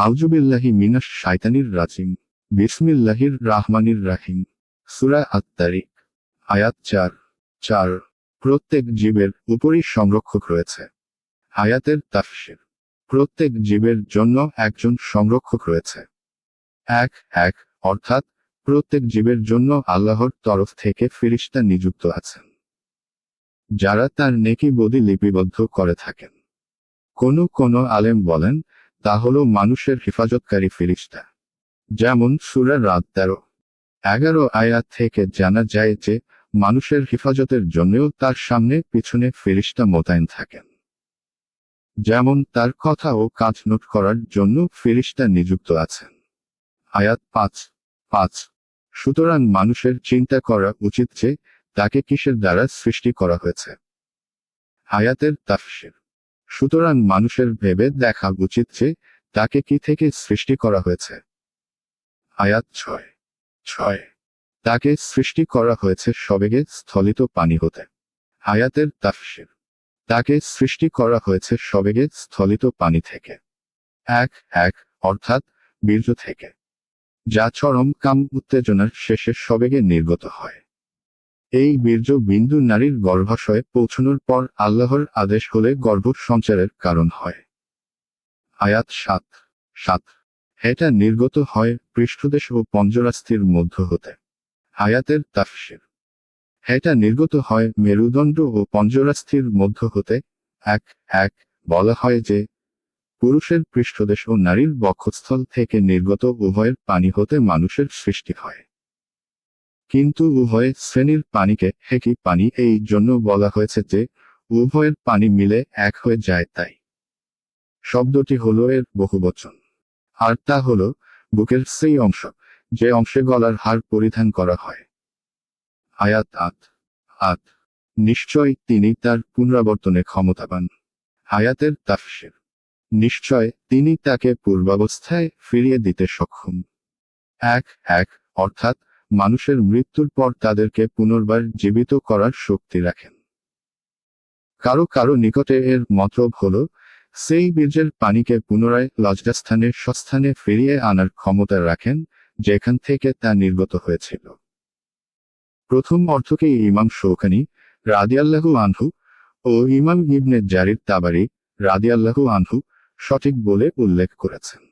আউজুবিল্লাহি মিনাস শাইতানির রাজিম, বিসমিল্লাহির রাহমানির রাহিম। সুরা আত্মারিক আয়াত চার চার। প্রত্যেক জীবের উপরই সংরক্ষক রয়েছে। আয়াতের তাফসির, প্রত্যেক জীবের জন্য একজন সংরক্ষক রয়েছে। এক এক, অর্থাৎ প্রত্যেক জীবের জন্য আল্লাহর তরফ থেকে ফিরিস্তা নিযুক্ত আছেন। যারা তার নেকি বদি লিপিবদ্ধ করে থাকেন। কোন কোন আলেম বলেন তা হল মানুষের হেফাজতকারী ফিরিস্তা। যেমন সুরা রাত তেরো। এগারো আয়াত থেকে জানা যায় যে, মানুষের হেফাজতের জন্যও তার সামনে পিছনে ফেরিস্তা মোতায়েন থাকেন। যেমন তার কথা ও কাজ নোট করার জন্য ফেরিস্তা নিযুক্ত আছেন। আয়াত পাঁচ। পাঁচ। সুতরাং মানুষের চিন্তা করা উচিত যে, তাকে কিসের দ্বারা সৃষ্টি করা হয়েছে। আয়াতের তাফসির। সুতরাং মানুষের ভেবে দেখা উচিত যে, তাকে কি থেকে সৃষ্টি করা হয়েছে। আয়াত ছয়। ছয়। তাকে সৃষ্টি করা হয়েছে সবেগে স্থলিত পানি হতে। আয়াতের তাফসির। তাকে সৃষ্টি করা হয়েছে সবেগে স্থলিত পানি থেকে। এক এক, অর্থাৎ বীর্য থেকে। যা চরম কাম উত্তেজনার শেষে সবেগে নির্গত হয়। এই বীর্য বিন্দু নারীর গর্ভাশয়ে পৌঁছানোর পর আল্লাহর আদেশ হলে গর্ভ সঞ্চারের কারণ হয়। আয়াত সাত। সাত। এটা নির্গত হয় পৃষ্ঠদেশ ও পঞ্জরাস্থির মধ্য হতে। আয়াতের তাফসির। এটা নির্গত হয় মেরুদণ্ড ও পঞ্জরাস্থির মধ্য হতে। এক এক, বলা হয় যে, পুরুষের পৃষ্ঠদেশ ও নারীর বক্ষস্থল থেকে নির্গত উভয়ের পানি হতে মানুষের সৃষ্টি হয়। কিন্তু উভয় শ্রেণির পানিকে হেকি পানি এই জন্য বলা হয়েছে যে, উভয়ের পানি মিলে এক হয়ে যায় তাই। শব্দটি হলো এর বহুবচন। আর তা হলো বুকের সেই অংশ, যে অংশে গলার হার পরিধান করা হয়। আয়াত আত আত নিশ্চয় তিনি তার পুনরাবর্তনে ক্ষমতাবান। আয়াতের তাফসির। নিশ্চয় তিনি তাকে পূর্বাবস্থায় ফিরিয়ে দিতে সক্ষম। এক এক, অর্থাৎ মানুষের মৃত্যুর পর তাদেরকে পুনর্বার জীবিত করার শক্তি রাখেন। কারও কারও নিকটে এর মতলব হল, সেই বীর্যের পানিকে পুনরায় লজ্জাস্থানে সস্থানে ফিরিয়ে আনার ক্ষমতা রাখেন, যেখান থেকে তা নির্গত হয়েছিল। প্রথম অর্থকে ইমাম শৌকানি, রাদিয়াল্লাহু আনহু ও ইমাম ইবনে জারির তাবারি, রাদিয়াল্লাহু আনহু সঠিক বলে উল্লেখ করেছেন।